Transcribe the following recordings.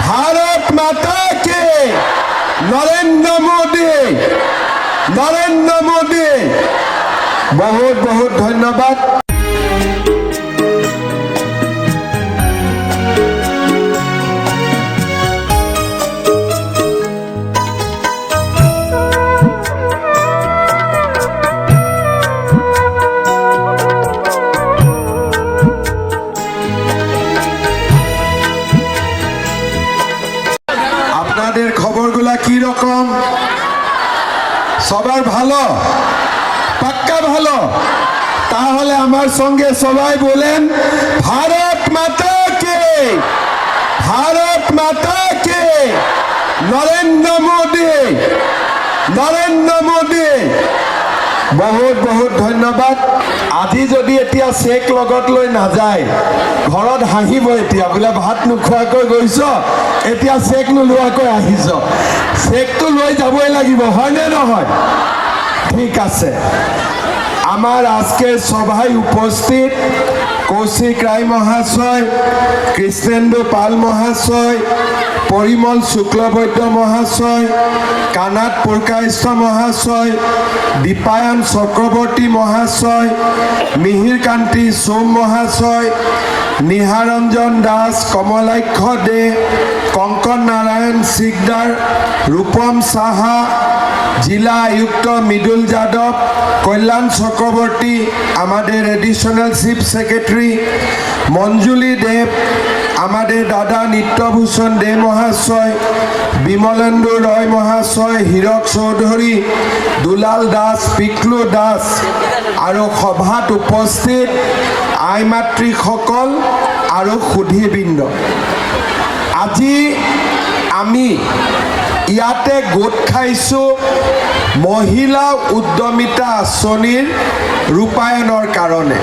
ভারত মাতা কে নরেন্দ্র মোদী নরেন্দ্র মোদী। বহুত বহুত ধন্যবাদ। সবার ভালো? পাক্কা ভালো? তাহলে আমার সঙ্গে সবাই বলেন, ভারত মাতা কে? ভারত মাতা কে? নরেন্দ্র মোদী নরেন্দ্র মোদী। বহুত বহুত ধন্যবাদ। আজি যদি এতিয়া চেক লগত লৈ নাযায়, ঘৰত হাঁহিব এতিয়া। বোলে ভাত নোখোৱাকৈ গৈছ? এতিয়া চেক নোলোৱাকৈ আহিছ। চেকটো লৈ যাবই লাগিব, হয়নে নহয়? ঠিক আছে। আমাৰ আজকের সভায় উপস্থিত কৌশিক রায় মহাশয়, কৃষ্ণেন্দু পাল মহাশয় পরিমল শুক্লবৈদ্য মহাশয়, কানাত পুরকাইস্থ মহাশয়, দীপায়ন চক্রবর্তী মহাশয় মিহির কান্তি সোম মহাশয়, নিহারঞ্জন দাস, কমলাক্ষ দে, কঙ্কন নারায়ণ সিকদার, রূপম সাহা, জেলা আয়ুক্ত মৃদুল যাদব, কল্যাণ চক্রবর্তী, আমাদের additional chief secretary Manjuli Deb আমাদের দাদা নিত্যভূষণ দে মহাশয়, বিমলেন্দু রয় মহাশয় হীৰক চৌধুৰী দুলাল দাস পিকলু দাস আৰু সভাত উপস্থিত আই মাতৃসকল আৰু সুধীবৃন্দ। আজি আমি ইয়াতে গোট খাইছোঁ মহিলা উদ্যমিতা আঁচনিৰ ৰূপায়ণৰ কাৰণে।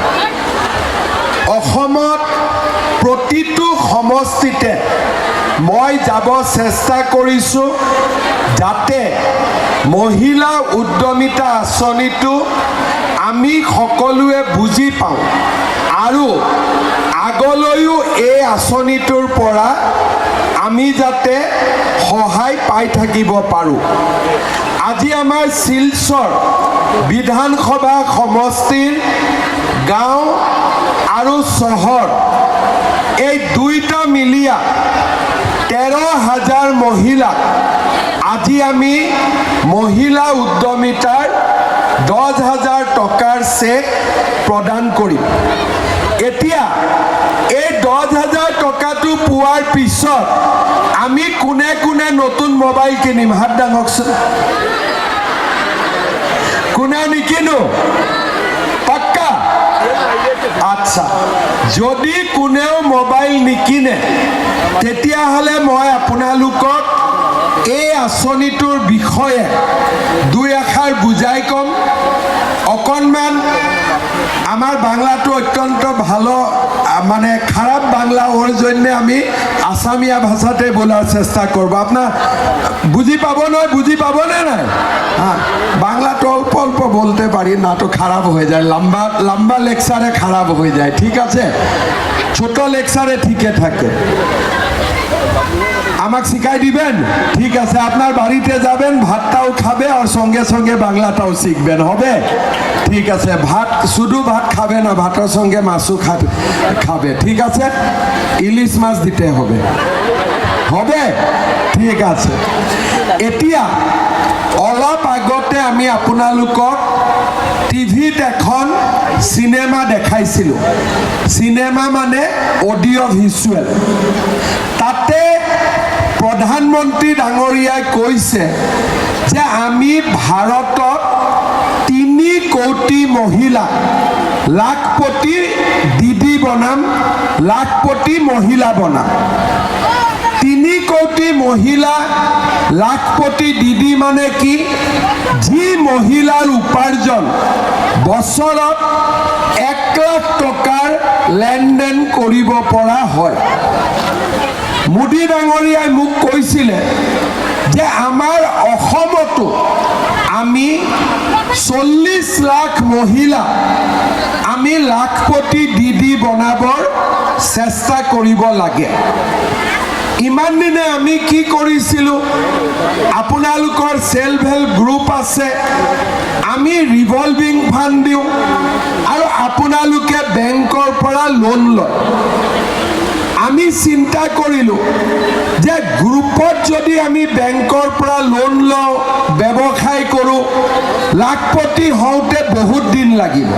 অসমত প্ৰতিটো সমষ্টিতে মই যাব চেষ্টা কৰিছোঁ যাতে মহিলা উদ্যমিতা আঁচনিটো আমি সকলোৱে বুজি পাওঁ আৰু আগলৈও এই আঁচনিটোৰ পৰা আমি যাতে সহায় পাই থাকিব পাৰোঁ। আজি আমাৰ শিলচৰ বিধানসভা সমষ্টিৰ গাঁও আৰু চহৰ। এই দুইটা মিলিয়া তেৰ হাজাৰ মহিলাক আজি আমি মহিলা উদ্যমিতাৰ দহ হাজাৰ টকাৰ চেক প্ৰদান কৰিম। এতিয়া এই দহ হাজাৰ টকাটো পোৱাৰ পিছত আমি কোনে কোনে নতুন মোবাইল কিনিম? হাত দাঙকচোন কোনে নিকিনো? আচ্ছা যদি কোনেও মোবাইল নিকিনে, তেতিয়াহ'লে মই আপোনালোকক এই আঁচনিটোৰ বিষয়ে দুই এষাৰ বুজাই ক'ম। অকণমান আমার বাংলাটো অত্যন্ত ভালো মানে খারাপ বাংলা, ওর জন্য আমি আসামিয়া ভাষাতে বলার চেষ্টা করব। আপনার বুঝি পাবো নয়, বুঝি পাবো না না হ্যাঁ বাংলাটা অল্প অল্প বলতে পারি, না তো খারাপ হয়ে যায়। লম্বা লম্বা লেকচারে খারাপ হয়ে যায়, ঠিক আছে? ছোট লেকচারে ঠিকে থাকে। আমাকে শিখাই দিবেন। ঠিক আছে, আপনার বাড়িতে যাবেন, ভাতটাও খাবে আর সঙ্গে সঙ্গে বাংলাটাও শিখবেন, হবে? ঠিক আছে, ভাত, শুধু ভাত খাবে না, ভাতের সঙ্গে মাছও খাবে, ঠিক আছে? ইলিশ মাছ দিতে হবে হবে? ঠিক আছে। এতিয়া, অলপ আগতে আমি আপোনালোকক টিভিত এখন চিনেমা দেখাইছিলোঁ। চিনেমা মানে অডিঅ' ভিজুৱেল। তাতে প্ৰধানমন্ত্ৰী ডাঙৰীয়াই কৈছে যে আমি ভাৰতত তিনি কোটি মহিলা, লাখপতি দিদি বনাম, লাখপতি মহিলা বনাম। তিনি কোটি মহিলা, লাখপতি দিদি মানে কি? যি মহিলাৰ উপাৰ্জন বছৰত এক লাখ টকাৰ লেনদেন কৰিব পৰা হয়। মোদী ডাঙৰীয়াই মোক কৈছিলে যে আমাৰ অসমতো আমি চল্লিছ লাখ মহিলা আমি লাখপতি দিদি বনাবৰ চেষ্টা কৰিব লাগে। ইমান দিনে আমি কি কৰিছিলোঁ? আপোনালোকৰ চেল্ফ হেল্প গ্ৰুপ আছে। আমি ৰিভলভিং ফাণ্ড দিওঁ আৰু আপোনালোকে বেংকৰ পৰা লোন লয়। আমি চিন্তা কৰিলোঁ যে গ্ৰুপত যদি আমি বেংকৰ পৰা লোন লওঁ, ব্যৱসায় কৰোঁ, লাখপতি হওঁতে বহুত দিন লাগিব।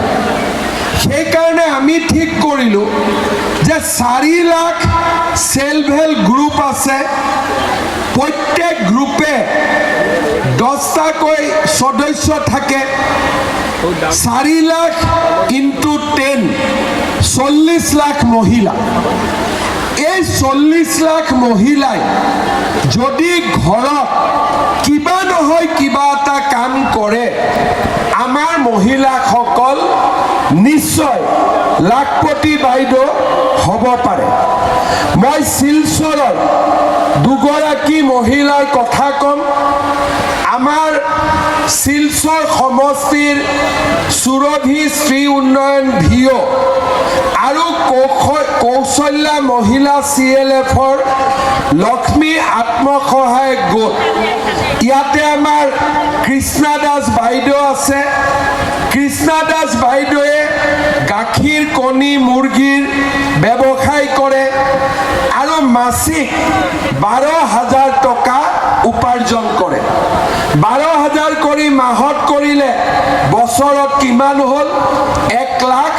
সেইকাৰণে আমি ঠিক কৰিলোঁ যে চাৰি লাখ চেল্ফ হেল্প গ্ৰুপ আছে। প্ৰত্যেক গ্ৰুপে দহটাকৈ সদস্য থাকে। চাৰি লাখ ইনটু টেন চল্লিছ লাখ মহিলা। এই চল্লিছ লাখ মহিলাই যদি ঘৰত কিবা নহয় কিবা এটা কাম কৰে, আমাৰ মহিলাসকল নিশ্চয় লাখপতি বাইদেউ হ'ব পাৰে। মই শিলচৰৰ দুগৰাকী মহিলাৰ কথা ক'ম। আমাৰ শিলচৰ সমষ্টিৰ সুৰভি শ্ৰী উন্নয়ন ভিঅ' আৰু কৌশ- কৌশল্যা মহিলা চি এল এফৰ লক্ষ্মী আত্মসহায়ক গোট। ইয়াতে আমাৰ কৃষ্ণা দাস বাইদেউ আছে। কৃষ্ণা দাস বাইদেৱে গাখীৰ, কণী, মুৰ্গীৰ ব্যৱসায় কৰে। আৰু মাসিক বাৰ হাজাৰ টকা উপাৰ্জন কৰে বাৰ হাজাৰ কৰি মাহত কৰিলে বছৰত কিমান হ'ল? এক লাখ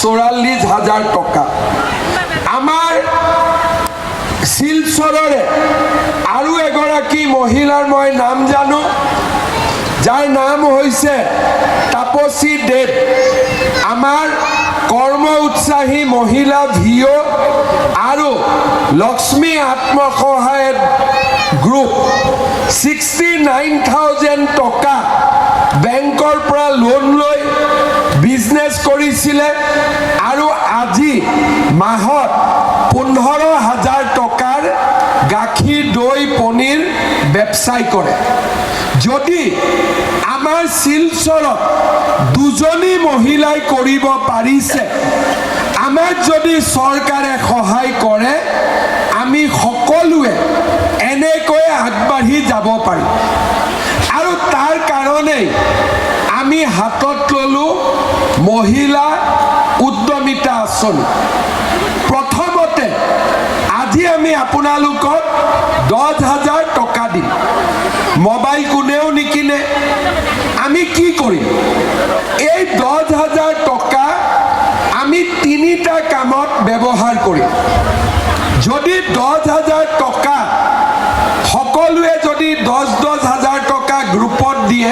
চৌৰাল্লিছ হাজাৰ টকা। আমাৰ শিলচৰৰে আৰু এগৰাকী মহিলাৰ মই নাম জানো, যাৰ নাম হৈছে তাপসী দেৱ। আমাৰ কৰ্ম উৎসাহী মহিলা ভিঅ' আৰু লক্ষ্মী আত্মসহায়ক গ্ৰুপ, ছিক্সটি নাইন থাউজেণ্ড টকা বেংকৰ পৰা লোন লৈ বিজনেছ কৰিছিলে আৰু আজি মাহত পোন্ধৰ হাজাৰ টকাৰ গাখীৰ, দৈ, পনীৰ ব্যৱসায় কৰে। যদি আমাৰ শিলচৰত দুজনী মহিলাই কৰিব পাৰিছে, আমাক যদি চৰকাৰে সহায় কৰে, আমি সকলোৱে এনেকৈ আগবাঢ়ি যাব পাৰিম। কাৰণেই আমি হাতত ল'লোঁ মহিলা উদ্যমিতা আঁচনি প্ৰথমতে, আজি আমি আপোনালোকক দহ হাজাৰ টকা দিম। মোবাইল কোনেও নিকিনে। আমি কি কৰিম? এই দহ হাজাৰ টকা আমি তিনিটা কামত ব্যৱহাৰ কৰিম। যদি দহ হাজাৰ টকা সকলোৱে যদি দহ দহ হাজাৰ টকা গ্ৰুপত দিয়ে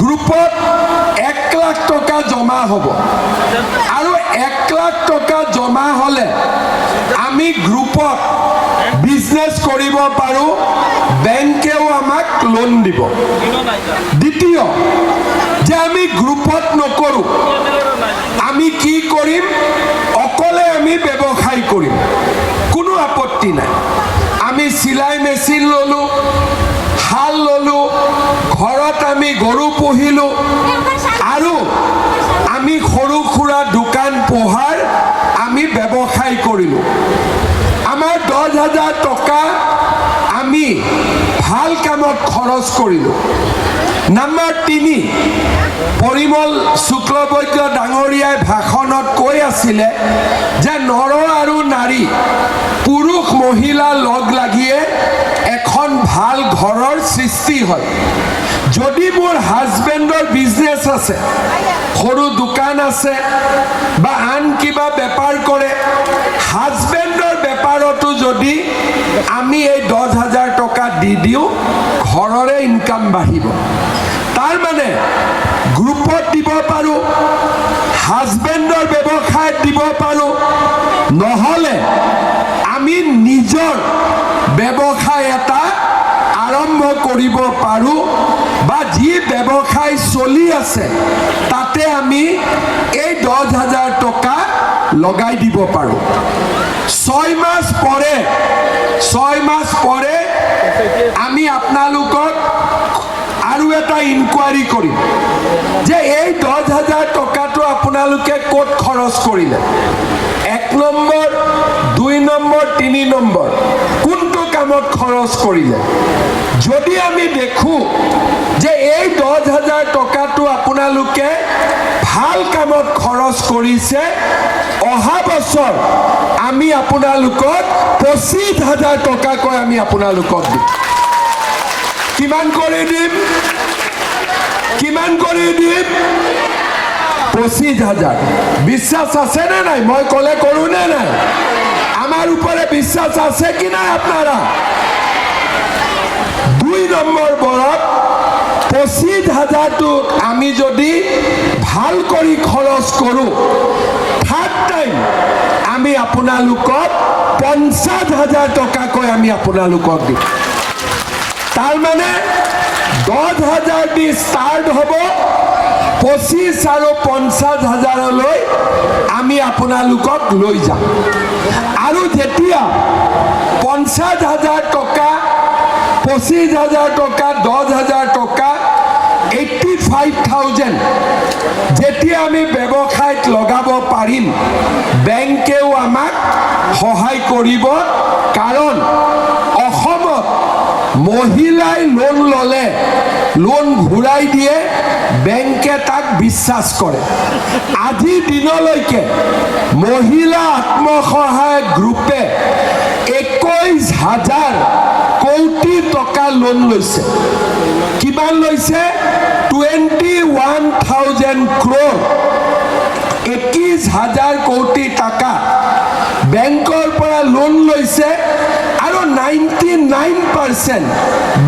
গ্ৰুপত এক লাখ টকা জমা হ'ব। আৰু এক লাখ টকা জমা হ'লে আমি গ্ৰুপত বিজনেছ কৰিব পাৰোঁ, বেংকেও আমাক লোন দিব। দ্বিতীয়, যে আমি গ্ৰুপত নকৰোঁ, আমি কি কৰিম? অকলে আমি ব্যৱসায় কৰিম। কোনো আপত্তি নাই। আমি চিলাই মেচিন ল'লোঁ শাল ল'লোঁ, ঘৰত আমি গৰু পুহিলোঁ। আৰু আমি সৰু সুৰা দোকান পোহাৰ আমি ব্যৱসায় কৰিলোঁ। আমাৰ দহ হাজাৰ টকা আমি ভালো কামত খৰচ কৰিলোঁ। নাম্বাৰ তিনি, পৰিমল শুক্লবৈদ্য ডাঙৰীয়াই ভাষণত কৈ আছিলে যে নৰ আৰু নাৰী, পুৰুষ মহিলা লগ লাগিয়ে এখন ভালো ঘৰৰ সৃষ্টি হয়। যদি মোৰ হাজবেণ্ডৰ বিজনেছ আছে, সৰু দোকান আছে বা আন কিবা বেপাৰ কৰে হাজবেণ্ডৰ বেপাৰতো যদি আমি এই দহ হাজাৰ টকা দি দিওঁ, ঘৰৰে ইনকাম বাঢ়িব। তাৰ মানে গ্ৰুপত দিব পাৰোঁ হাজবেণ্ডৰ ব্যৱসায়ত দিব পাৰোঁ, নহ'লে আমি নিজৰ ব্যৱসায় এটা আৰম্ভ কৰিব পাৰোঁ যি ব্যৱসায় চলি আছে, তাতে আমি এই দহ হাজাৰ টকা লগাই দিব পাৰোঁ। ছয় মাস পরে ছয় মাস পরে আমি আপোনালোকক আৰু এটা ইনকুৱাৰী কৰিম, যে এই দহ হাজাৰ টকাটো আপোনালোকে ক'ত খৰচ কৰিলে? এক নম্বৰ, দুই নম্বৰ, তিনি নম্বৰ কামত খৰচ কৰিলে। যদি আমি দেখোঁ যে এই দহ হাজাৰ টকাটো আপোনালোকে ভালো কামত খৰচ কৰিছে, অহা বছৰ আমি আপোনালোকক পঁচিছ হাজাৰ টকাকৈ আমি আপোনালোকক দিম। কিমান কৰি দিম? কিমান কৰি দিম? পঁচিছ হাজাৰ। বিশ্বাস আছে নে নাই? মই ক'লে কৰোঁ নে নাই? আমাৰ ওপৰে বিশ্বাস আছে কি নাই আপনারা? দুই নম্বৰ বৰত পঁচিছ হাজাৰটো আমি যদি ভালো কৰি খৰচ কৰোঁ। থাৰ্ড টাইম আমি আপোনালোকক পঞ্চাছ হাজাৰ টকাকৈ আমি আপোনালোকক দিম। তাৰমানে দহ হাজাৰ দি ষ্টাৰ্ট হ'ব পঁচিছ আৰু পঞ্চাছ হাজাৰলৈ আমি আপোনালোকক লৈ যাম। আৰু যেতিয়া পঞ্চাছ হাজাৰ টকা পঁচিছ হাজাৰ টকা, দহ হাজাৰ টকা এইট্টি ফাইভ থাউজেণ্ড যেতিয়া আমি ব্যৱসায়ত লগাব পাৰিম, বেংকেও আমাক সহায় কৰিব। কাৰণ অসমত মহিলাই লোন ল'লে লোন ঘূৰাই দিয়ে বেংকে তাক বিশ্বাস কৰে। আজিৰ দিনলৈকে মহিলা আত্মসহায়ক গ্ৰুপে একৈছ হাজাৰ কোটি টকা লোন লৈছে। কিমান লৈছে? টুৱেণ্টি ওৱান থাউজেণ্ড ক্ৰ'ৰ একৈছ হাজাৰ কোটি টকা বেংকৰ পৰা লোন লৈছে আৰু নাইণ্টি নাইন পাৰ্চেণ্ট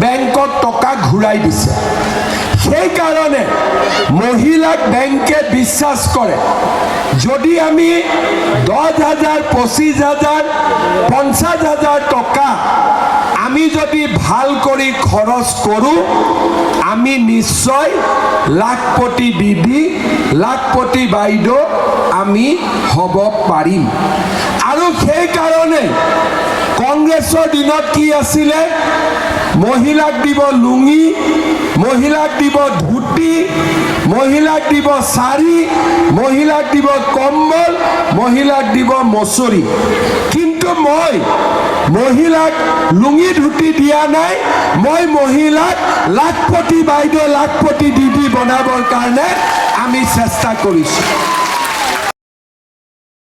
বেংকক টকা ঘূৰাই দিছে। সেইকাৰণে মহিলাক বেংকে বিশ্বাস কৰে যদি আমি দহ হাজাৰ পঁচিছ হাজাৰ পঞ্চাছ হাজাৰ টকা আমি যদি ভালো কৰি খৰচ কৰোঁ, আমি নিশ্চয় লাখপতি দিদি লাখপতি বাইদেউ আমি হ'ব পাৰিম। আৰু সেইকাৰণে কংগ্ৰেছৰ দিনত কি আছিলে? মহিলাক দিব লুঙি, মহিলাক দিব ধুতি, মহিলাক দিব শাৰী মহিলাক দিব কম্বল, মহিলাক দিব মচৰি। কিন্তু মই মহিলাক লুঙি ধুতি দিয়া নাই, মই মহিলাক লাখপতি বাইদেউ, লাখপতি দিদি বনাবৰ কাৰণে আমি চেষ্টা কৰিছোঁ।